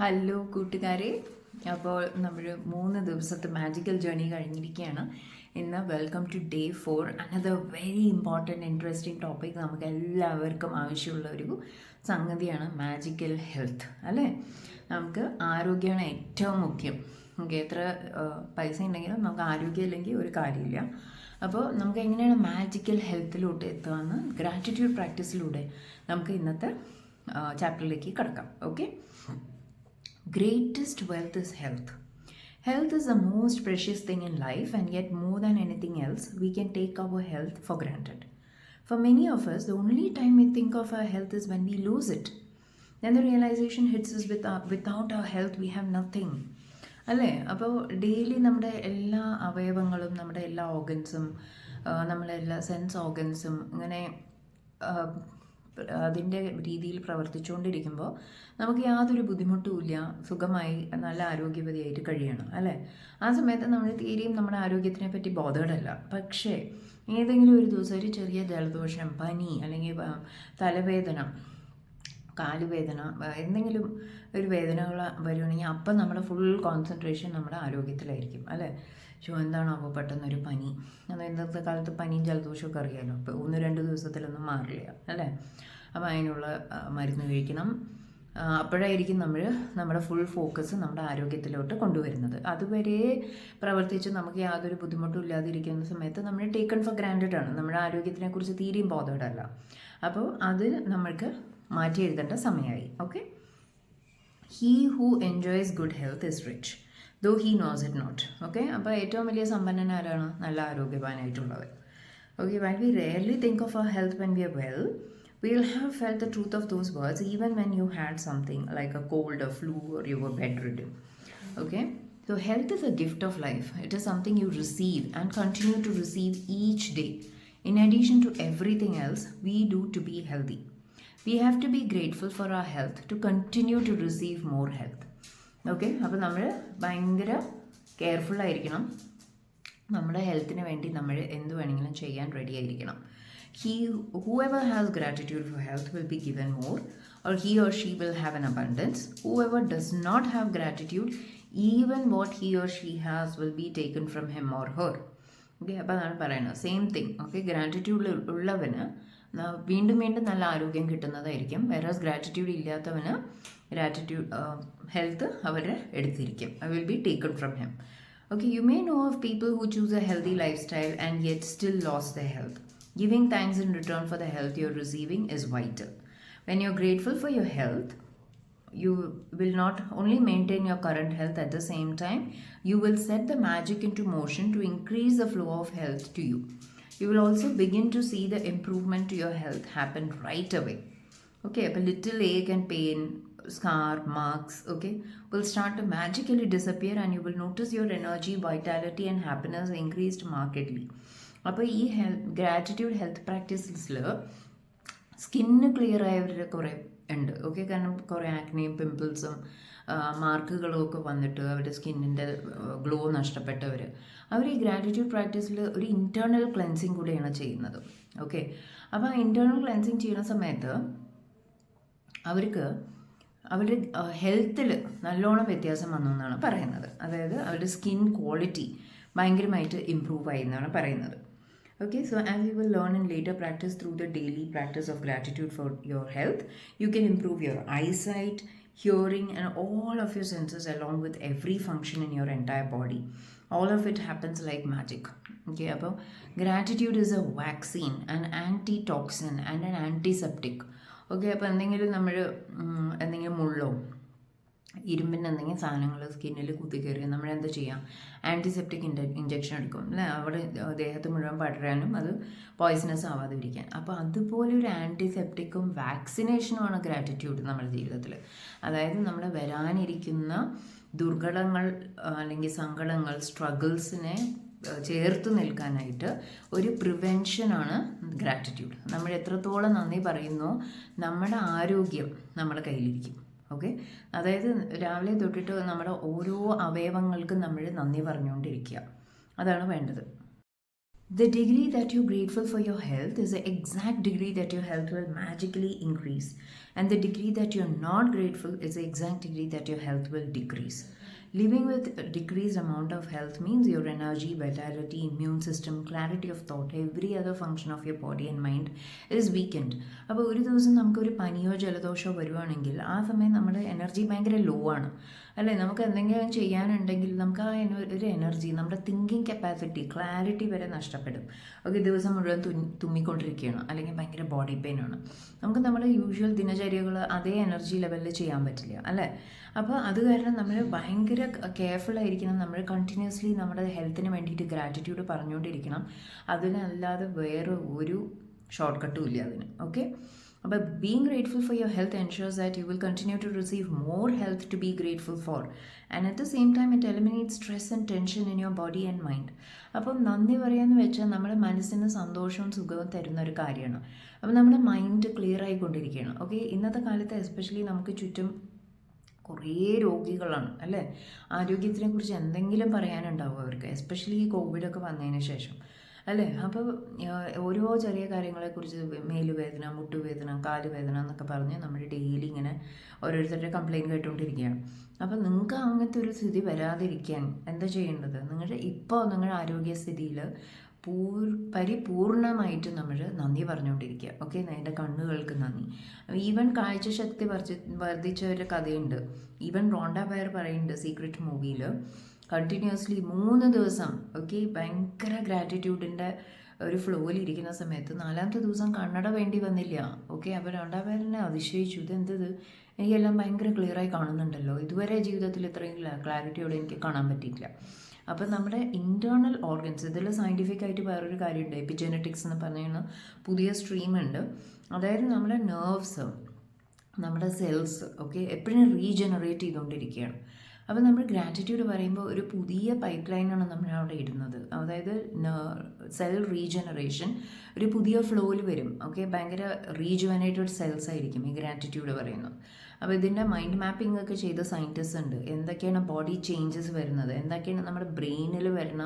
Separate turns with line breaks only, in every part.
Hello കൂട്ടുകാരെ. അപ്പോൾ നമ്മൾ മൂന്ന് ദിവസത്തെ മാജിക്കൽ ജേണി കഴിഞ്ഞിരിക്കുകയാണ്. ഇന്ന് welcome today for another very important interesting topic നമുക്ക് എല്ലാവർക്കും ആവശ്യമുള്ള ഒരു സംഗതിയാണ് മാജിക്കൽ ഹെൽത്ത് അല്ലേ? നമുക്ക് ആരോഗ്യമാണ് ഏറ്റവും മുഖ്യം. നമുക്ക് എത്ര പൈസ ഉണ്ടെങ്കിലും നമുക്ക് ആരോഗ്യം ഇല്ലെങ്കിൽ ഒരു കാര്യമില്ല. അപ്പോൾ നമുക്ക് എങ്ങനെയാണ് മാജിക്കൽ ഹെൽത്തിലോട്ട് എത്തുകയെന്ന് ഗ്രാറ്റിറ്റ്യൂഡ് പ്രാക്ടീസിലൂടെ നമുക്ക് ഇന്നത്തെ ചാപ്റ്ററിലേക്ക് കിടക്കാം. Okay Greatest wealth is health. Health is the most precious thing in life, and yet, more than anything else, we can take our health for granted. For many of us, the only time we think of our health is when we lose it. Then the realization hits us with our, without our health, we have nothing. അല്ലേ അപ്പോൾ daily നമ്മുടെ എല്ലാ അവയവങ്ങളും നമ്മുടെ എല്ലാ ഓർഗൻസും നമ്മളെല്ലാ sense ഓർഗൻസും ഇങ്ങനെ അതിന്റെ രീതിയിൽ പ്രവർത്തിച്ചുകൊണ്ടിരിക്കുമ്പോൾ നമുക്ക് യാതൊരു ബുദ്ധിമുട്ടുമില്ല സുഖമായി നല്ല ആരോഗ്യവതിയായിട്ട് കഴിയണം അല്ലേ? ആ സമയത്ത് നമ്മൾ തീരെയും നമ്മുടെ ആരോഗ്യത്തിനെ പറ്റി ബോധേഡല്ല. പക്ഷേ ഏതെങ്കിലും ഒരു ദിവസം ഒരു ചെറിയ ജലദോഷം പനി അല്ലെങ്കിൽ തലവേദന കാലുവേദന എന്തെങ്കിലും ഒരു വേദനകൾ വരുവാണെങ്കിൽ അപ്പം നമ്മുടെ ഫുൾ കോൺസെൻട്രേഷൻ നമ്മുടെ ആരോഗ്യത്തിലായിരിക്കും അല്ലേ? ഷോ എന്താണാവോ പെട്ടെന്നൊരു പനി. ഇന്നത്തെ കാലത്ത് പനിയും ജലദോഷമൊക്കെ അറിയാമല്ലോ അപ്പോൾ ഒന്ന് രണ്ട് ദിവസത്തിലൊന്നും മാറില്ല അല്ലേ? അപ്പോൾ അതിനുള്ള മരുന്ന് കഴിക്കണം. അപ്പോഴായിരിക്കും നമ്മൾ നമ്മുടെ ഫുൾ ഫോക്കസ് നമ്മുടെ ആരോഗ്യത്തിലോട്ട് കൊണ്ടുവരുന്നത്. അതുവരെ പ്രവർത്തിച്ച് നമുക്ക് യാതൊരു ബുദ്ധിമുട്ടും ഇല്ലാതിരിക്കുന്ന സമയത്ത് നമ്മൾ ടേക്കൺ ഫോർ ഗ്രാൻഡഡ് ആണ്. നമ്മുടെ ആരോഗ്യത്തിനെക്കുറിച്ച് തീരെയും ബോധമല്ല അപ്പോൾ അത് നമ്മൾക്ക് മാറ്റി എഴുതേണ്ട സമയമായി. Okay he who enjoys good health is rich Though he knows it not okay അപ്പോൾ ഏറ്റവും വലിയ സമ്പന്നൻ ആരാണ് നല്ല ആരോഗ്യവാനായിട്ടുള്ളവർ okay why we rarely think of our health when we are well we'll have felt the truth of those words even when you had something like a cold or flu or you were bedridden. Okay? So, health is a gift of life. It is something you receive and continue to receive each day. In addition to everything else we do to be healthy, we have to be grateful for our health to continue to receive more health. Okay അപ്പോൾ നമ്മൾ ഭയങ്കര കെയർഫുള്ളായിരിക്കണം നമ്മുടെ ഹെൽത്തിന് വേണ്ടി നമ്മൾ എന്ത് വേണമെങ്കിലും ചെയ്യാൻ റെഡി ആയിരിക്കണം. Whoever has gratitude for health will be given more or he or she will have an abundance. Whoever does not have gratitude, even what he or she has will be taken from him or her. Okay അപ്പോൾ അതാണ് പറയുന്നത്. Same thing okay gratitude ഉള്ളവന് വീണ്ടും വീണ്ടും നല്ല ആരോഗ്യം കിട്ടുന്നതായിരിക്കും. വേറെ gratitude ഇല്ലാത്തവന് gratitude health our എടുത്തിരിക്കും I will be taken from him Okay, you may know of people who choose a healthy lifestyle and yet still lost their health. Giving thanks in return for the health you're receiving is vital. When you're grateful for your health, you will not only maintain your current health at the same time, you will set the magic into motion to increase the flow of health to you. You will also begin to see the improvement to your health happen right away. Okay, a little ache and pain, scar, marks, okay, will start to magically disappear and you will notice your energy, vitality, and happiness increased markedly. അപ്പോൾ ഈ health gratitude health പ്രാക്ടീസസിൽ skin clear ആയവരുടെ കുറേ ഉണ്ട്. Okay കാരണം കുറേ ആക്നെയും പിമ്പിൾസും മാർക്കുകളും ഒക്കെ വന്നിട്ട് അവരുടെ സ്കിന്നിന്റെ ഗ്ലോ നഷ്ടപ്പെട്ടവർ അവർ ഈ ഗ്രാറ്റിറ്റ്യൂഡ് പ്രാക്ടീസിൽ ഒരു ഇന്റേർണൽ ക്ലെൻസിങ് കൂടെയാണ് ചെയ്യുന്നത്. ഓക്കെ അപ്പോൾ ആ ഇന്റേർണൽ ക്ലെൻസിങ് ചെയ്യുന്ന സമയത്ത് അവർക്ക് അവരുടെ ഹെൽത്തിൽ നല്ലോണം വ്യത്യാസം വന്നു എന്നാണ് പറയുന്നത്. അതായത് അവരുടെ സ്കിൻ ക്വാളിറ്റി ഭയങ്കരമായിട്ട് ഇമ്പ്രൂവ് ആയി എന്നാണ് പറയുന്നത്. Okay so as you will learn in later practice through the daily practice of gratitude for your health you can improve your eyesight and all of your senses along with every function in your entire body all of it happens like magic okay അപ്പോൾ gratitude is a vaccine and antitoxin and an antiseptic okay അപ്പോൾ എന്തെങ്കിലും നമ്മൾ എന്തെങ്കിലും മുള്ളോ ഇരുമ്പിന്റെ എന്തെങ്കിലും സാധനങ്ങൾ സ്കിന്നിൽ കുത്തിക്കയറി നമ്മൾ എന്താ ചെയ്യാം? ആന്റിസെപ്റ്റിക് ഇൻഡ ഇഞ്ചക്ഷൻ എടുക്കും അല്ലേ? അവിടെ ദേഹത്ത് മുഴുവൻ പടരാനും അത് പോയ്സണസ് ആവാതിരിക്കാൻ അപ്പോൾ അതുപോലെ ഒരു ആന്റിസെപ്റ്റിക്കും വാക്സിനേഷനുമാണ് ഗ്രാറ്റിറ്റ്യൂഡ് നമ്മുടെ ജീവിതത്തിൽ അതായത് നമ്മൾ വരാനിരിക്കുന്ന ദുർഘടങ്ങൾ അല്ലെങ്കിൽ സങ്കടങ്ങൾ സ്ട്രഗിൾസിനെ ചേർത്ത് നിൽക്കാനായിട്ട് ഒരു പ്രിവെൻഷനാണ് ഗ്രാറ്റിറ്റ്യൂഡ് നമ്മൾ എത്രത്തോളം നന്ദി പറയുന്നു നമ്മുടെ ആരോഗ്യം നമ്മുടെ കയ്യിലിരിക്കും. ഓക്കെ അതായത് രാവിലെ തൊട്ടിട്ട് നമ്മുടെ ഓരോ അവയവങ്ങൾക്കും നമ്മൾ നന്ദി പറഞ്ഞുകൊണ്ടിരിക്കുക. അതാണ് വേണ്ടത്. The degree that you grateful for your health is a exact degree that your health will magically increase and the degree that you are not grateful is a exact degree that your health will decrease Living with a decreased amount of health means your energy, vitality, immune system, clarity of thought, every other function of your body and mind is weakened. അപ്പോൾ ഒരു ദിവസം നമുക്കൊരു പനിയോ ജലദോഷമോ വരുവാണെങ്കിൽ ആ സമയം നമ്മുടെ energy ഭയങ്കര ലോ ആണ്. അല്ലേ? നമുക്ക് എന്തെങ്കിലും ചെയ്യാനുണ്ടെങ്കിൽ നമുക്ക് ആ ഒരു എനർജി നമ്മുടെ തിങ്കിങ് കപ്പാസിറ്റി ക്ലാരിറ്റി വരെ നഷ്ടപ്പെടും. ഓക്കെ ദിവസം മുഴുവൻ തുമ്മിക്കൊണ്ടിരിക്കുകയാണ്. അല്ലെങ്കിൽ ഭയങ്കര ബോഡി പെയിൻ ആണ്. നമുക്ക് നമ്മുടെ യൂഷ്വൽ ദിനചര്യകൾ അതേ എനർജി ലെവലിൽ ചെയ്യാൻ പറ്റില്ല. അല്ലേ? അപ്പോൾ അത് കാരണം നമ്മൾ ഭയങ്കര കെയർഫുൾ ആയിരിക്കണം. നമ്മൾ കണ്ടിന്യൂസ്ലി നമ്മുടെ ഹെൽത്തിന് വേണ്ടിയിട്ട് ഗ്രാറ്റിറ്റ്യൂഡ് പറഞ്ഞുകൊണ്ടിരിക്കണം. അതിനല്ലാതെ വേറെ ഒരു ഷോർട്ട് കട്ടും ഇല്ല അതിന്. ഓക്കെ അപ്പോൾ being grateful for your health ensures that you will continue to receive more health to be grateful for and at the same time it eliminate stress and tension in your body and mind അപ്പം നന്ദി പറയാന്ന് വെച്ചാൽ നമ്മുടെ മനസ്സിന് സന്തോഷവും സുഖവും തരുന്ന ഒരു കാര്യമാണ്. അപ്പം നമ്മുടെ മൈൻഡ് ക്ലിയർ ആയിക്കൊണ്ടിരിക്കുകയാണ്. ഓക്കെ ഇന്നത്തെ കാലത്ത് എസ്പെഷ്യലി നമുക്ക് ചുറ്റും കുറേ രോഗികളാണ് അല്ലേ? ആരോഗ്യത്തിനെ കുറിച്ച് എന്തെങ്കിലും പറയാനുണ്ടാവും അവർക്ക്? എസ്പെഷ്യലി ഈ കോവിഡൊക്കെ വന്നതിന് ശേഷം അല്ലേ? അപ്പോൾ ഓരോ ചെറിയ കാര്യങ്ങളെക്കുറിച്ച് മേലുവേദന മുട്ടുവേദന കാലുവേദന എന്നൊക്കെ പറഞ്ഞ് നമ്മൾ ഡെയിലി ഇങ്ങനെ ഓരോരുത്തരുടെ കംപ്ലയിന്റ് കേട്ടുകൊണ്ടിരിക്കുകയാണ്. അപ്പോൾ നിങ്ങൾക്ക് അങ്ങനത്തെ ഒരു സ്ഥിതി വരാതിരിക്കാൻ എന്താ ചെയ്യേണ്ടത്? നിങ്ങളുടെ ഇപ്പോൾ നിങ്ങളുടെ ആരോഗ്യസ്ഥിതിയിൽ പൂർ പരിപൂർണമായിട്ട് നമ്മൾ നന്ദി പറഞ്ഞുകൊണ്ടിരിക്കുക ഓക്കെ എന്റെ കണ്ണുകൾക്ക് നന്ദി. ഈവൻ കാഴ്ചശക്തി വർദ്ധി വർദ്ധിച്ചവരുടെ കഥയുണ്ട്. ഈവൻ റോണ്ട പയർ പറയുന്നുണ്ട് സീക്രട്ട് മൂവിയിൽ കണ്ടിന്യൂസ്ലി മൂന്ന് ദിവസം ഓക്കെ ഭയങ്കര ഗ്രാറ്റിറ്റ്യൂഡിന്റെ ഒരു ഫ്ലോയിൽ ഇരിക്കുന്ന സമയത്ത് നാലാമത്തെ ദിവസം കണ്ണട വേണ്ടി വന്നില്ല. ഓക്കെ അപ്പോൾ രണ്ടാം പേരനെ അതിശയിച്ചു. ഇതെന്തത്? എനിക്കെല്ലാം ഭയങ്കര ക്ലിയറായി കാണുന്നുണ്ടല്ലോ. ഇതുവരെ ജീവിതത്തിൽ ഇത്രയും ക്ലാരിറ്റിയോടെ എനിക്ക് കാണാൻ പറ്റിയിട്ടില്ല. അപ്പം നമ്മുടെ ഇന്റേർണൽ ഓർഗൻസ് ഇതിൽ സയന്റിഫിക് ആയിട്ട് വേറൊരു കാര്യമുണ്ട് എപ്പിജനറ്റിക്സ് എന്ന് പറയുന്ന പുതിയ സ്ട്രീമുണ്ട് അതായത് നമ്മുടെ നെർവ്സ് നമ്മുടെ സെൽസ് ഓക്കെ എപ്പോഴും റീജനറേറ്റ് ചെയ്തുകൊണ്ടിരിക്കുകയാണ്. അപ്പോൾ നമ്മൾ ഗ്രാറ്റിറ്റ്യൂഡ് പറയുമ്പോൾ ഒരു പുതിയ പൈപ്പ് ലൈനാണ് നമ്മൾ അവിടെ ഇടുന്നത്. അതായത് സെൽ റീജനറേഷൻ ഒരു പുതിയ ഫ്ലോയിൽ വരും. ഓക്കെ ഭയങ്കര റീജുവനേറ്റഡ് സെൽസ് ആയിരിക്കും ഈ ഗ്രാറ്റിറ്റ്യൂഡ് പറയുന്നത്. അപ്പോൾ ഇതിന്റെ മൈൻഡ് മാപ്പിംഗ് ഒക്കെ ചെയ്ത സയന്റിസ്റ്റ് ഉണ്ട്. എന്തൊക്കെയാണ് ബോഡി ചേഞ്ചസ് വരുന്നത്? എന്തൊക്കെയാണ് നമ്മുടെ ബ്രെയിനിൽ വരുന്ന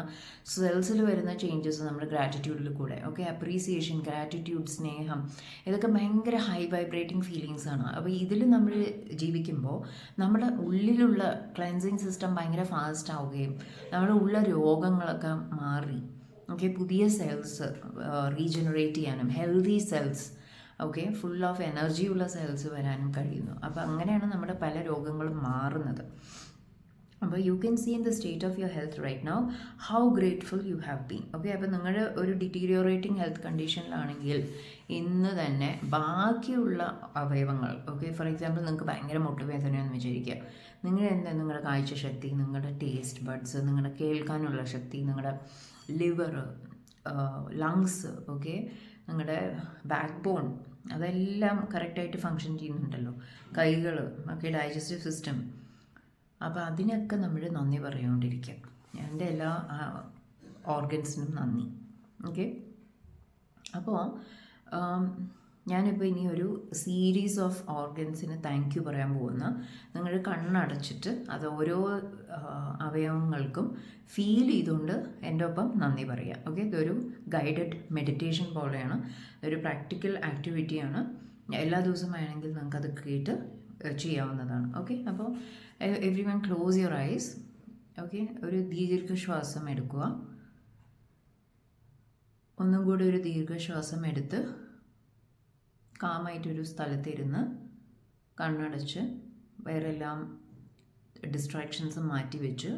സെൽസിൽ വരുന്ന ചേഞ്ചസ് നമ്മുടെ ഗ്രാറ്റിറ്റ്യൂഡിൽ കൂടെ? ഓക്കെ അപ്രീസിയേഷൻ ഗ്രാറ്റിറ്റ്യൂഡ് സ്നേഹം ഇതൊക്കെ ഭയങ്കര ഹൈ വൈബ്രേറ്റിംഗ് ഫീലിങ്സ് ആണ്. അപ്പോൾ ഇതിൽ നമ്മൾ ജീവിക്കുമ്പോൾ നമ്മുടെ ഉള്ളിലുള്ള ക്ലെൻസിങ് സിസ്റ്റം ഭയങ്കര ഫാസ്റ്റ് ആവുകയും നമ്മുടെ ഉള്ള രോഗങ്ങളൊക്കെ മാറി. ഓക്കെ പുതിയ സെൽസ് റീജനറേറ്റ് ചെയ്യാനും healthy cells okay full of എനർജിയുള്ള cells വരാനും കഴിയുന്നു. അപ്പോൾ അങ്ങനെയാണ് നമ്മുടെ പല രോഗങ്ങളും മാറുന്നത്. അപ്പോൾ you can see in the state of your health right now how grateful you have been okay അപ്പോൾ നിങ്ങളുടെ ഒരു ഡിറ്റീരിയോറേറ്റിംഗ് ഹെൽത്ത് കണ്ടീഷനിലാണെങ്കിൽ ഇന്ന് തന്നെ ബാക്കിയുള്ള അവയവങ്ങൾ ഓക്കെ ഫോർ എക്സാമ്പിൾ നിങ്ങൾക്ക് ഭയങ്കര മുട്ടുവേദനയെന്ന് വിചാരിക്കുക. നിങ്ങളുടെ എന്താ? നിങ്ങളുടെ കാഴ്ചശക്തി നിങ്ങളുടെ ടേസ്റ്റ് ബഡ്സ് നിങ്ങളുടെ കേൾക്കാനുള്ള ശക്തി നിങ്ങളുടെ ലിവർ ലങ്സ് ഓക്കെ നിങ്ങളുടെ ബാക്ക് ബോൺ അതെല്ലാം കറക്റ്റായിട്ട് ഫങ്ഷൻ ചെയ്യുന്നുണ്ടല്ലോ. കൈകൾ ഒക്കെ ഡൈജസ്റ്റീവ് സിസ്റ്റം അപ്പോൾ അതിനൊക്കെ നമ്മൾ നന്ദി പറഞ്ഞുകൊണ്ടിരിക്കുക എന്റെ എല്ലാ ഓർഗൻസിനും നന്ദി. ഓക്കെ അപ്പോൾ ഞാനിപ്പോൾ ഇനി ഒരു സീരീസ് ഓഫ് ഓർഗൻസിന് താങ്ക് യു പറയാൻ പോകുന്ന നിങ്ങൾ കണ്ണടച്ചിട്ട് അത് ഓരോ അവയവങ്ങൾക്കും ഫീൽ ചെയ്തുകൊണ്ട് എന്റെ ഒപ്പം നന്ദി പറയുക ഓക്കെ ഇതൊരു ഗൈഡഡ് മെഡിറ്റേഷൻ പോലെയാണ്. ഒരു പ്രാക്ടിക്കൽ ആക്ടിവിറ്റിയാണ് എല്ലാ ദിവസവും വേണമെങ്കിൽ നിങ്ങൾക്കത് കേട്ട് ചെയ്യാവുന്നതാണ്. ഓക്കെ അപ്പോൾ everyone close your eyes okay ഒരു ദീർഘശ്വാസം എടുക്കുക. ഒന്നും കൂടി ഒരു ദീർഘശ്വാസം എടുത്ത് കാമായിട്ടൊരു സ്ഥലത്തിരുന്ന് കണ്ണടച്ച് വേറെ എല്ലാം ഡിസ്ട്രാക്ഷൻസ് മാറ്റി വെച്ച്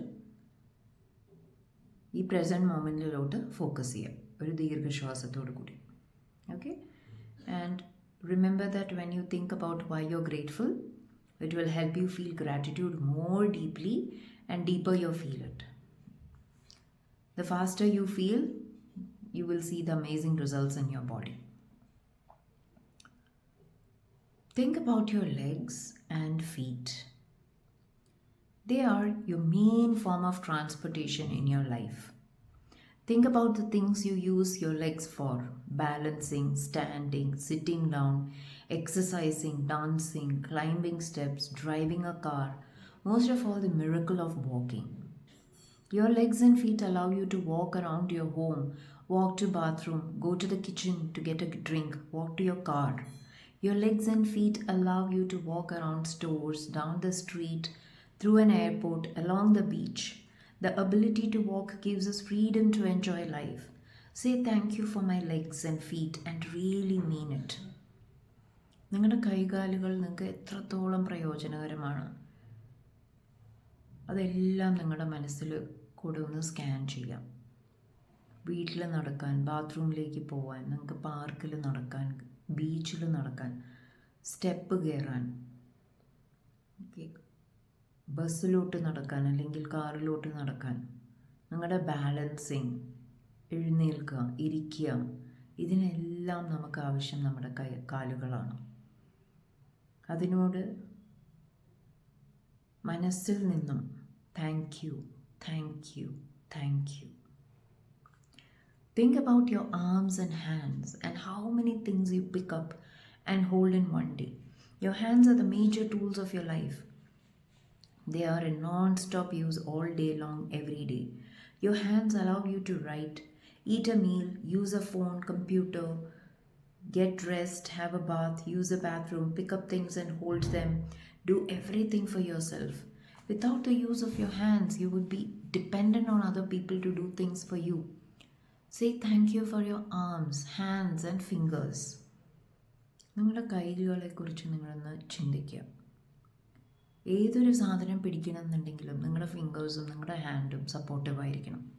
ഈ പ്രസന്റ് മൊമെന്റിലോട്ട് ഫോക്കസ് ചെയ്യാം. ഒരു ദീർഘശ്വാസത്തോടു കൂടി. Okay and remember that when you think about why you grateful it will help you feel gratitude more deeply and deeper you feel it the faster you feel you will see the amazing results in your body. Think about your legs and feet. They are your main form of transportation in your life. Think about the things you use your legs for balancing, standing, sitting down, exercising, dancing, climbing steps, driving a car, most of all, the miracle of walking. Your legs and feet allow you to walk around your home, walk to bathroom, go to the kitchen to get a drink, walk to your car. Your legs and feet allow you to walk around stores, down the street, through an airport, along the beach. The ability to walk gives us freedom to enjoy life. Say thank you for my legs and feet and really mean it. നിങ്ങളുടെ കൈകാലുകൾ നിങ്ങൾക്ക് എത്രത്തോളം പ്രയോജനകരമാണ് അതെല്ലാം നിങ്ങളുടെ മനസ്സിൽ കൂടെ ഒന്ന് സ്കാൻ ചെയ്യാം വീട്ടിൽ നടക്കാൻ ബാത്റൂമിലേക്ക് പോകാൻ നിങ്ങൾക്ക് പാർക്കിൽ നടക്കാൻ ബീച്ചിൽ നടക്കാൻ. സ്റ്റെപ്പ് കയറാൻ ബസ്സിലോട്ട് നടക്കാൻ അല്ലെങ്കിൽ കാറിലോട്ട് നടക്കാൻ. നിങ്ങളുടെ ബാലൻസിങ് എഴുന്നേൽക്കുക ഇരിക്കുക ഇതിനെല്ലാം നമുക്ക് ആവശ്യം നമ്മുടെ കൈ കാലുകളാണ്. അതിനോട് മനസ്സിൽ നിന്നും thank you thank you thank you Think about your arms and hands and how many things you pick up and hold in one day. Your hands are the major tools of your life. They are in non stop use all day long, every day. Your hands allow you to write, eat a meal, use a phone, computer, get dressed, have a bath, use a bathroom, pick up things and hold them, do everything for yourself. Without the use of your hands, you would be dependent on other people to do things for you. Say thank you for your arms, hands, and fingers. നിങ്ങളുടെ കൈകളെക്കുറിച്ച് നിങ്ങളൊന്ന് ചിന്തിക്കുക. ഏതൊരു സാധനം പിടിക്കണമെന്നുണ്ടെങ്കിലും നിങ്ങളുടെ ഫിംഗേഴ്സും നിങ്ങളുടെ ഹാൻഡും supportive ആയിരിക്കണം.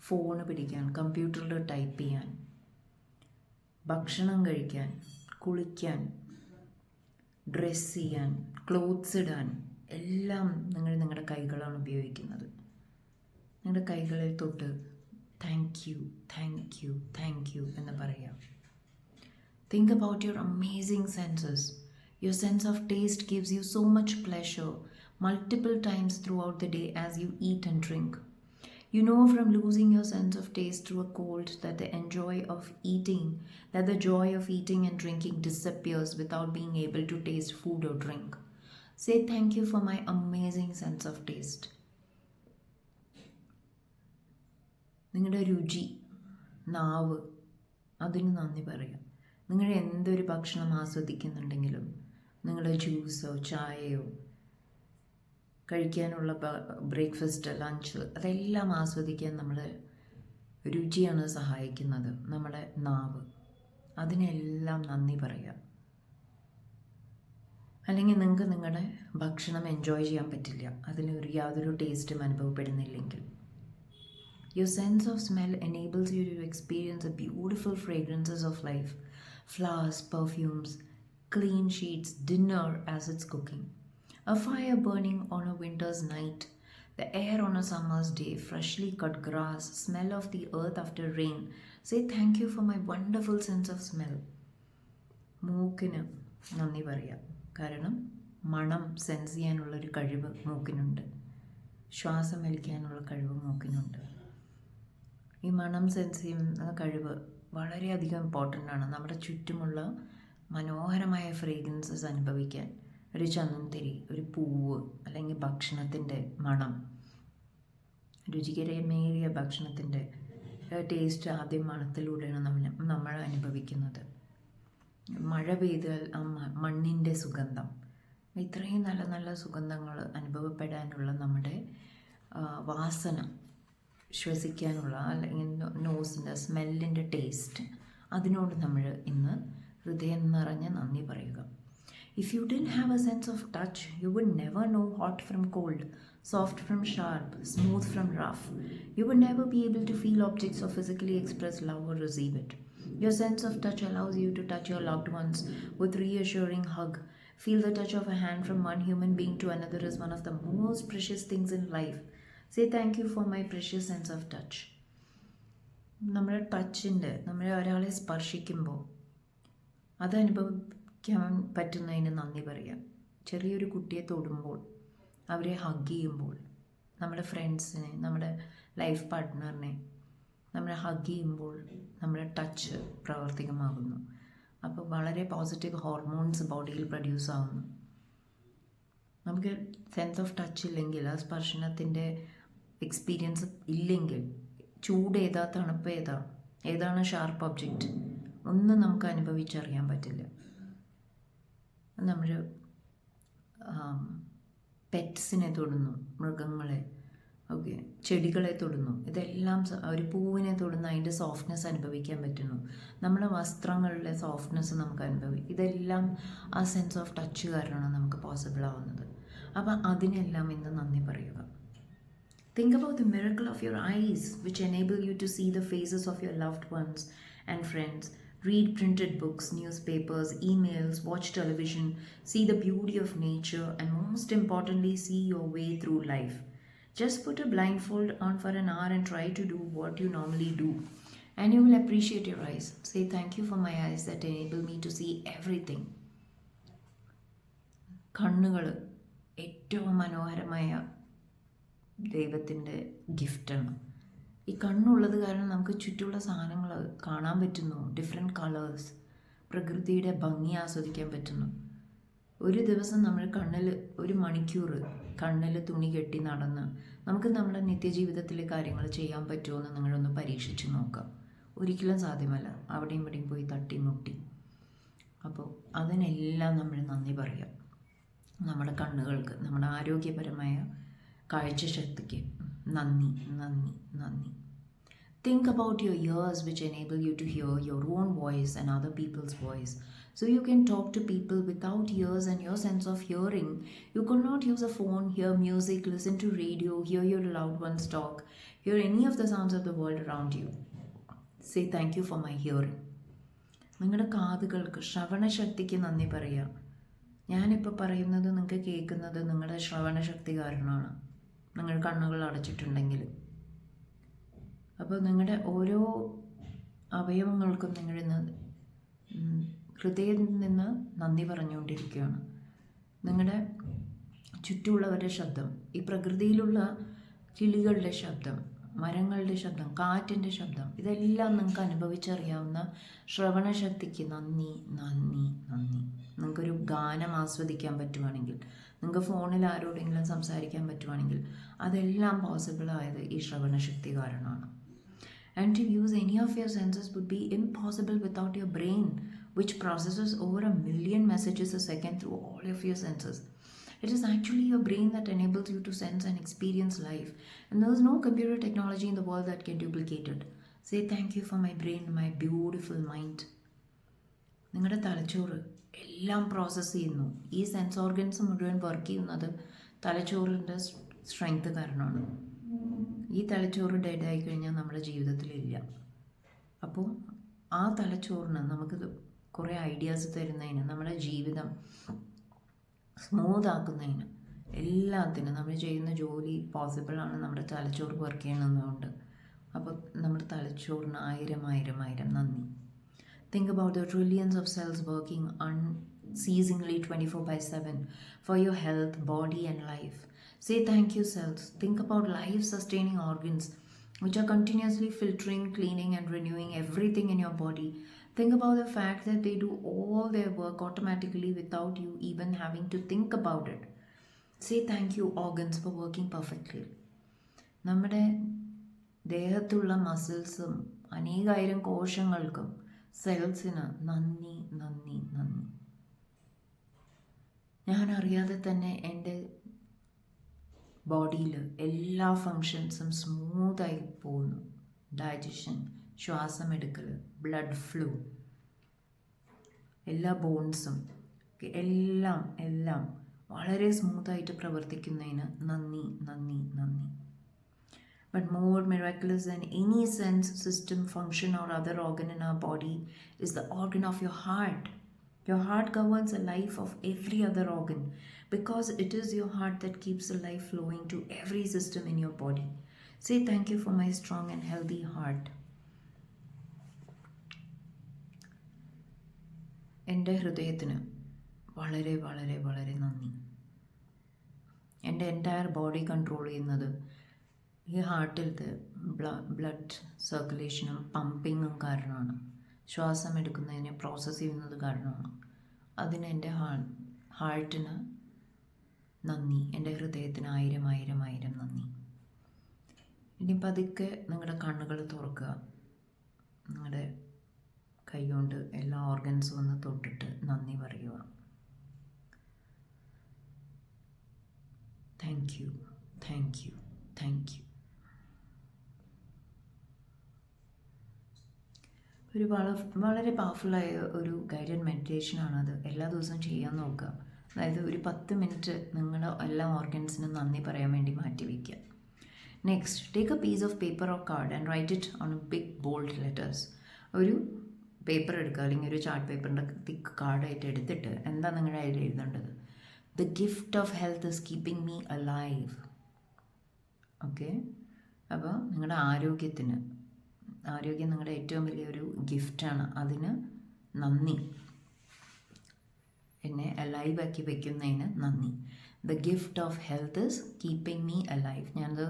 Phone പിടിക്കാൻ കമ്പ്യൂട്ടറിൽ ടൈപ്പ് ചെയ്യാൻ ഭക്ഷണം കഴിക്കാൻ കുളിക്കാൻ ഡ്രസ്സ് ചെയ്യാൻ ക്ലോത്ത്സ് ഇടാൻ എല്ലാം നിങ്ങൾ നിങ്ങളുടെ കൈകളാണ് ഉപയോഗിക്കുന്നത്. നിങ്ങളുടെ കൈകളിൽ തൊട്ട് Thank you thank you thank you എന്ന് പറയാം Think about your amazing senses. Your sense of taste gives you so much pleasure multiple times throughout the day as you eat and drink. You know from losing your sense of taste through a cold that the enjoy of eating, that the joy of eating and drinking disappears without being able to taste food or drink. Say thank you for my amazing sense of taste. നിങ്ങളുടെ രുചി നാവ് അതിന് നന്ദി പറയാം. നിങ്ങൾ എന്തൊരു ഭക്ഷണം ആസ്വദിക്കുന്നുണ്ടെങ്കിലും നിങ്ങളുടെ ജ്യൂസോ ചായയോ കഴിക്കാനുള്ള ബ്രേക്ക്ഫാസ്റ്റ് ലഞ്ച് അതെല്ലാം ആസ്വദിക്കാൻ നമ്മൾ രുചിയാണ് സഹായിക്കുന്നത്. നമ്മുടെ നാവ്. അതിനെല്ലാം നന്ദി പറയാം. അല്ലെങ്കിൽ നിങ്ങൾക്ക് നിങ്ങളുടെ ഭക്ഷണം എൻജോയ് ചെയ്യാൻ പറ്റില്ല. അതിന് ഒരു യാതൊരു ടേസ്റ്റും അനുഭവപ്പെടുന്നില്ലെങ്കിൽ. Your sense of smell enables you to experience the beautiful fragrances of life flowers, perfumes, clean sheets, dinner as it's cooking, a fire burning on a winter's night, the air on a summer's day, freshly cut grass, smell of the earth after rain. Say thank you for my wonderful sense of smell. മൂക്കിന് നന്ദി പറയാം കാരണം മണം sense ചെയ്യാനുള്ളൊരു കഴിവ് മൂക്കിനുണ്ട് ശ്വാസം വലിക്കാനുള്ള കഴിവ് മൂക്കിനുണ്ട് ഈ മണം സെൻസ് ചെയ്യുന്ന കഴിവ് വളരെയധികം ഇമ്പോർട്ടന്റ് ആണ്. നമ്മുടെ ചുറ്റുമുള്ള മനോഹരമായ ഫ്രേഗ്രൻസസ് അനുഭവിക്കാൻ ഒരു ചന്ദനത്തിരി ഒരു പൂവ് അല്ലെങ്കിൽ ഭക്ഷണത്തിന്റെ മണം രുചികരമേറിയ ഭക്ഷണത്തിന്റെ ടേസ്റ്റ് ആദ്യം മണത്തിലൂടെയാണ് നമ്മൾ നമ്മൾ അനുഭവിക്കുന്നത്. മഴ പെയ്താൽ ആ മണ്ണിന്റെ സുഗന്ധം ഇത്രയും നല്ല നല്ല സുഗന്ധങ്ങൾ അനുഭവപ്പെടാനുള്ള നമ്മുടെ വാസന ശ്വസിക്കാനുള്ള അല്ലെങ്കിൽ നോസിന്റെ സ്മെല്ലിന്റെ ടേസ്റ്റ് അതിനോട് നമ്മൾ ഇന്ന് ഹൃദയം നിറഞ്ഞ നന്ദി പറയുക if you didn't have a sense of touch you would never know hot from cold soft from sharp smooth from rough you would never be able to feel objects of physically express love or receive it. Your sense of touch allows you to touch your loved ones with reassuring hug. Feel the touch of a hand from one human being to another is one of the most precious things in life. Say thank you for my precious sense of touch നമ്മുടെ ടച്ചിന്റെ നമ്മളെ ഒരാളെ സ്പർശിക്കുമ്പോൾ അത് അനുഭവിക്കാൻ പറ്റുന്നതിന് നന്ദി പറയാം. ചെറിയൊരു കുട്ടിയെ തൊടുമ്പോൾ അവരെ ഹഗ് ചെയ്യുമ്പോൾ നമ്മുടെ ഫ്രണ്ട്സിനെ നമ്മുടെ ലൈഫ് പാർട്ട്ണറിനെ നമ്മളെ ഹഗ് ചെയ്യുമ്പോൾ നമ്മുടെ ടച്ച് പ്രാവർത്തികമാകുന്നു. അപ്പോൾ വളരെ പോസിറ്റീവ് ഹോർമോൺസ് ബോഡിയിൽ പ്രൊഡ്യൂസ് ആവുന്നു. നമുക്ക് സെൻസ് ഓഫ് ടച്ച് ഇല്ലെങ്കിൽ ആ സ്പർശനത്തിന്റെ എക്സ്പീരിയൻസ് ഇല്ലെങ്കിൽ ചൂട് ഏതാ തണുപ്പ് ഏതാ ഏതാണ് ഷാർപ്പ് ഒബ്ജക്റ്റ് ഒന്നും നമുക്ക് അനുഭവിച്ചറിയാൻ പറ്റില്ല. നമ്മൾ പെറ്റ്സിനെ തൊടുന്നു മൃഗങ്ങളെ ഓക്കെ ചെടികളെ തൊടുന്നു ഇതെല്ലാം ഒരു പൂവിനെ തൊടുന്ന അതിന്റെ സോഫ്റ്റ്നെസ് അനുഭവിക്കാൻ പറ്റുന്നു. നമ്മുടെ വസ്ത്രങ്ങളിലെ സോഫ്റ്റ്നെസ് നമുക്ക് അനുഭവിക്കും ഇതെല്ലാം ആ സെൻസ് ഓഫ് ടച്ച് കാരണമാണ് നമുക്ക് പോസിബിൾ ആവുന്നത്. അപ്പം അതിനെല്ലാം ഇന്ന് നന്ദി പറയുക. Think about the miracle of your eyes, which enable you to see the faces of your loved ones and friends. Read printed books, newspapers, emails, watch television, see the beauty of nature, and most importantly, see your way through life. Just put a blindfold on for an hour and try to do what you normally do. And you will appreciate your eyes. Say thank you for my eyes that enable me to see everything. കണ്ണുകൾ ഏറ്റവും മനോഹരമായ ദൈവത്തിന്റെ ഗിഫ്റ്റാണ്. ഈ കണ്ണുള്ളത് കാരണം നമുക്ക് ചുറ്റുമുള്ള സാധനങ്ങൾ കാണാൻ പറ്റുന്നു. ഡിഫറെന്റ് കളേഴ്സ് പ്രകൃതിയുടെ ഭംഗി ആസ്വദിക്കാൻ പറ്റുന്നു. ഒരു ദിവസം നമ്മൾ കണ്ണിൽ ഒരു മണിക്കൂർ കണ്ണിൽ തുണി കെട്ടി നടന്ന് നമുക്ക് നമ്മുടെ നിത്യജീവിതത്തിലെ കാര്യങ്ങൾ ചെയ്യാൻ പറ്റുമോ നിങ്ങളൊന്ന് പരീക്ഷിച്ച് നോക്കാം. ഒരിക്കലും സാധ്യമല്ല. അവിടെയും ഇവിടെയും പോയി തട്ടി മുട്ടി. അപ്പോൾ അതിനെല്ലാം നമ്മൾ നന്ദി പറയാം. നമ്മുടെ കണ്ണുകൾക്ക് നമ്മുടെ ആരോഗ്യപരമായ കാഴ്ചശക്തിക്ക് നന്ദി നന്ദി നന്ദി Think about your ears, which enable you to hear your own voice and other people's voice. So you can talk to people without ears and your sense of hearing. You could not use a phone, hear music, listen to radio, hear your loved ones talk, hear any of the sounds of the world around you. Say thank you for my hearing. നിങ്ങളുടെ കാതുകൾക്ക് ശ്രവണശക്തിക്ക് നന്ദി പറയുക ഞാനിപ്പോൾ പറയുന്നത് നിങ്ങൾക്ക് കേൾക്കുന്നത് നിങ്ങളുടെ ശ്രവണശക്തി കാരണമാണ് നിങ്ങൾ കണ്ണുകൾ അടച്ചിട്ടുണ്ടെങ്കിൽ. അപ്പോൾ നിങ്ങളുടെ ഓരോ അവയവങ്ങൾക്കും നിങ്ങൾ ഇന്ന് ഹൃദയത്തിൽ നിന്ന് നന്ദി പറഞ്ഞുകൊണ്ടിരിക്കുകയാണ്. നിങ്ങളുടെ ചുറ്റുമുള്ളവരുടെ ശബ്ദം ഈ പ്രകൃതിയിലുള്ള കിളികളുടെ ശബ്ദം മരങ്ങളുടെ ശബ്ദം കാറ്റിന്റെ ശബ്ദം ഇതെല്ലാം നിങ്ങൾക്ക് അനുഭവിച്ചറിയാവുന്ന ശ്രവണശക്തിക്ക് നന്ദി നന്ദി നന്ദി നിങ്ങൾക്കൊരു ഗാനം ആസ്വദിക്കാൻ പറ്റുവാണെങ്കിൽ നിങ്ങൾക്ക് ഫോണിൽ ആരോടെങ്കിലും സംസാരിക്കാൻ പറ്റുവാണെങ്കിൽ അതെല്ലാം പോസിബിൾ ആയത് ഈ ശ്രവണശക്തി കാരണമാണ് and to use any of your senses would be impossible without your brain which processes over a million messages a second through all of your senses. It is actually your brain that enables you to sense and experience life, and there is no computer technology in the world that can duplicate it. Say thank you for my brain, my beautiful mind. നിങ്ങളുടെ തലച്ചോറ് എല്ലാം process ചെയ്യുന്നു ഈ sense organs മുഴുവൻ work ചെയ്യുന്നത് തലച്ചോറിന്റെ strength കാരണമാണ് ഈ തലച്ചോറ് ഡെഡ് ആയി കഴിഞ്ഞാൽ നമ്മുടെ ജീവിതത്തിലില്ല അപ്പോൾ ആ തലച്ചോറിന് നമുക്ക് കുറേ ഐഡിയാസ് തരുന്നതിന് നമ്മുടെ ജീവിതം സ്മൂത്ത് ആക്കുന്നതിന് എല്ലാത്തിനും നമ്മൾ ചെയ്യുന്ന ജോലി പോസിബിൾ ആണ് നമ്മുടെ തലച്ചോറ് വർക്ക് ചെയ്യണമെന്നുണ്ട് അപ്പോൾ നമ്മുടെ തലച്ചോറിന് ആയിരം ആയിരം ആയിരം നന്ദി Think about the trillions of cells working unceasingly 24 by 7 for your health, body, and life. Say thank you, cells. Think about life sustaining organs which are continuously filtering, cleaning, and renewing everything in your body. Think about the fact that they do all their work automatically without you even having to think about it. Say thank you, organs, for working perfectly. നമ്മുടെ ദേഹത്തുള്ള മസിൽസും അനേകായിരം കോശങ്ങൾക്കും സെൽസിന് നന്ദി നന്ദി നന്ദി ഞാൻ അറിയാതെ തന്നെ എന്റെ ബോഡിയിൽ എല്ലാ ഫങ്ഷൻസും സ്മൂത്തായി പോകുന്നു ഡൈജഷൻ ശ്വാസമെടുക്കൽ ബ്ലഡ് ഫ്ലോ എല്ലാ ബോൺസും എല്ലാം എല്ലാം വളരെ സ്മൂത്തായിട്ട് പ്രവർത്തിക്കുന്നതിന് നന്ദി നന്ദി നന്ദി But more miraculous than any sense, system, function, or other organ in our body is the organ of your heart. Your heart governs the life of every other organ because it is your heart that keeps the life flowing to every system in your body. Say thank you for my strong and healthy heart. എന്റെ ഹൃദയത്തിന് വളരെ വളരെ വളരെ നന്ദി. എന്റെ entire body control ചെയ്യുന്നത് ഈ ഹാർട്ടിലത്തെ blood സർക്കുലേഷനും പമ്പിങ്ങും കാരണമാണ്. ശ്വാസം എടുക്കുന്നതിനെ പ്രോസസ്സ് ചെയ്യുന്നത് കാരണമാണ്. അതിന് എന്റെ ഹാർട്ടിന് നന്ദി. എന്റെ ഹൃദയത്തിന് ആയിരം ആയിരം ആയിരം നന്ദി. ഇനി പതുക്കെ നിങ്ങളുടെ കണ്ണുകൾ തുറക്കുക. നിങ്ങളുടെ കൈകൊണ്ട് എല്ലാ ഓർഗൻസും ഒന്ന് തൊട്ടിട്ട് നന്ദി പറയുക. Thank you thank you thank you ഒരു വള വളരെ പവർഫുള്ളായ ഒരു ഗൈഡഡ് മെഡിറ്റേഷനാണത് എല്ലാ ദിവസവും ചെയ്യാൻ നോക്കുക. അതായത് ഒരു പത്ത് മിനിറ്റ് നിങ്ങൾ എല്ലാ ഓർഗൻസിനും നന്ദി പറയാൻ വേണ്ടി മാറ്റി വയ്ക്കുക next take a piece of paper or card and write it on big bold letters ഒരു പേപ്പർ എടുക്കുക അല്ലെങ്കിൽ ഒരു ചാർട്ട് പേപ്പറിന്റെ തിക്ക് കാർഡായിട്ട് എടുത്തിട്ട് എന്താ നിങ്ങളുടെ അതിൽ എഴുതേണ്ടത്? The gift of health is keeping me alive okay അപ്പോൾ നിങ്ങളുടെ ആരോഗ്യത്തിന് ആരോഗ്യം നിങ്ങളുടെ ഏറ്റവും വലിയൊരു ഗിഫ്റ്റാണ് അതിന് നന്ദി. എന്നെ അലൈവ് ആക്കി വയ്ക്കുന്നതിന് നന്ദി. The gift of health is keeping me alive ഞാനത്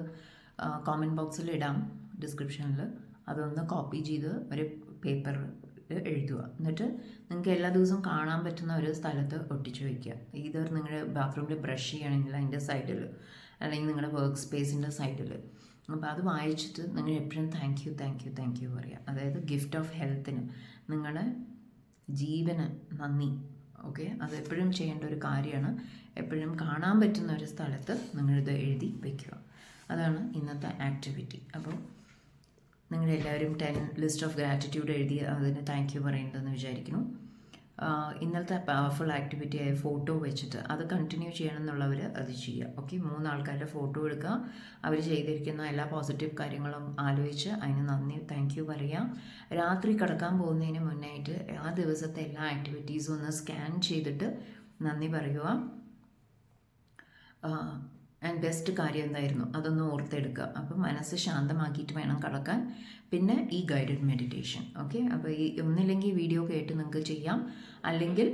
കോമന്റ് ബോക്സിൽ ഇടാം ഡിസ്ക്രിപ്ഷനിൽ അതൊന്ന് കോപ്പി ചെയ്ത് ഒരു പേപ്പറിൽ എഴുതുക. എന്നിട്ട് നിങ്ങൾക്ക് എല്ലാ ദിവസവും കാണാൻ പറ്റുന്ന ഒരു സ്ഥലത്ത് ഒട്ടിച്ചു വയ്ക്കുക ഇത് നിങ്ങളുടെ ബാത്റൂമിൽ ബ്രഷ് ചെയ്യണമെങ്കിൽ അതിന്റെ സൈഡിൽ അല്ലെങ്കിൽ നിങ്ങളുടെ വർക്ക് സ്പേസിന്റെ സൈഡിൽ അപ്പോൾ അത് വായിച്ചിട്ട് നിങ്ങൾ എപ്പോഴും thank you thank you thank you പറയുക. അതായത് ഗിഫ്റ്റ് ഓഫ് ഹെൽത്തിന് നിങ്ങളുടെ ജീവന് നന്ദി. ഓക്കെ അത് എപ്പോഴും ചെയ്യേണ്ട ഒരു കാര്യമാണ്. എപ്പോഴും കാണാൻ പറ്റുന്ന ഒരു സ്ഥലത്ത് നിങ്ങളിത് എഴുതി വയ്ക്കുക അതാണ് ഇന്നത്തെ ആക്ടിവിറ്റി അപ്പോൾ നിങ്ങളെല്ലാവരും ടെൻ ലിസ്റ്റ് ഓഫ് ഗ്രാറ്റിറ്റ്യൂഡ് എഴുതി അതിന് താങ്ക് യു പറയുന്നതെന്ന് വിചാരിക്കുന്നു. ഇന്നലത്തെ പവർഫുൾ ആക്ടിവിറ്റി ആയ ഫോട്ടോ വെച്ചിട്ട് അത് കണ്ടിന്യൂ ചെയ്യണം എന്നുള്ളവർ അത് ചെയ്യുക. ഓക്കെ മൂന്ന് ആൾക്കാരുടെ ഫോട്ടോ എടുക്കുക. അവർ ചെയ്തിരിക്കുന്ന എല്ലാ പോസിറ്റീവ് കാര്യങ്ങളും ആലോചിച്ച് അതിന് നന്ദി താങ്ക് യു പറയുക. രാത്രി കിടക്കാൻ പോകുന്നതിന് മുന്നായിട്ട് ആ ദിവസത്തെ എല്ലാ ആക്ടിവിറ്റീസും ഒന്ന് സ്കാൻ ചെയ്തിട്ട് നന്ദി പറയുക. ആൻഡ് ബെസ്റ്റ് കാര്യം എന്തായിരുന്നു? അതൊന്ന് ഓർത്തെടുക്കുക. അപ്പം മനസ്സ് ശാന്തമാക്കിയിട്ട് വേണം കടക്കാൻ. പിന്നെ ഈ ഗൈഡഡ് മെഡിറ്റേഷൻ ഓക്കെ അപ്പോൾ ഈ ഒന്നില്ലെങ്കിൽ വീഡിയോ കേട്ട് നിങ്ങൾക്ക് ചെയ്യാം. അല്ലെങ്കിൽ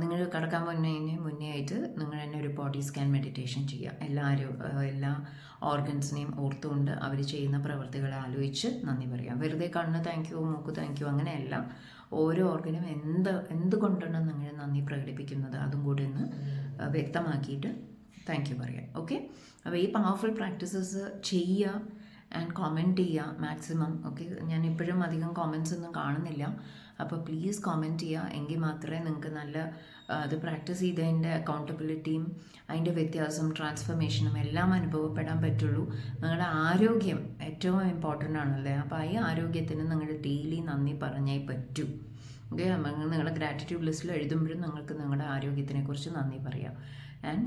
നിങ്ങൾ കടക്കാൻ പോകുന്നതിന് മുന്നേ ആയിട്ട് നിങ്ങൾ തന്നെ ഒരു ബോഡി സ്കാൻ മെഡിറ്റേഷൻ ചെയ്യുക. എല്ലാവരും എല്ലാ ഓർഗൻസിനെയും ഓർത്തുകൊണ്ട് അവർ ചെയ്യുന്ന പ്രവൃത്തികൾ ആലോചിച്ച് നന്ദി പറയാം. വെറുതെ കണ്ണ് താങ്ക് യു മൂക്ക് താങ്ക് യു അങ്ങനെയല്ല. ഓരോ ഓർഗനും എന്ത് എന്തുകൊണ്ടാണ് നിങ്ങൾ നന്ദി പ്രകടിപ്പിക്കുന്നത്? അതും കൂടി ഒന്ന് വ്യക്തമാക്കിയിട്ട് താങ്ക് യു പറയാം ഓക്കെ അപ്പോൾ ഈ പവർഫുൾ പ്രാക്ടീസസ് ചെയ്യുക ആൻഡ് കോമെന്റ് ചെയ്യുക മാക്സിമം ഓക്കെ ഞാൻ ഇപ്പോഴും അധികം കോമെന്റ്സ് ഒന്നും കാണുന്നില്ല. അപ്പോൾ പ്ലീസ് കോമെന്റ് ചെയ്യുക. എങ്കിൽ മാത്രമേ നിങ്ങൾക്ക് നല്ല അത് പ്രാക്ടീസ് ചെയ്തതിന്റെ അക്കൗണ്ടബിലിറ്റിയും അതിന്റെ വ്യത്യാസം ട്രാൻസ്ഫർമേഷനും എല്ലാം അനുഭവപ്പെടാൻ പറ്റുള്ളൂ. നിങ്ങളുടെ ആരോഗ്യം ഏറ്റവും ഇമ്പോർട്ടന്റ് ആണല്ലേ? അപ്പോൾ ഈ ആരോഗ്യത്തിന് നിങ്ങളുടെ ഡെയിലി നന്ദി പറഞ്ഞേ പറ്റൂ. ഓക്കെ നിങ്ങളുടെ ഗ്രാറ്റിറ്റ്യൂഡ് ലിസ്റ്റിൽ എഴുതുമ്പോഴും നിങ്ങൾക്ക് നിങ്ങളുടെ ആരോഗ്യത്തിനെ കുറിച്ച് നന്ദി പറയാം. And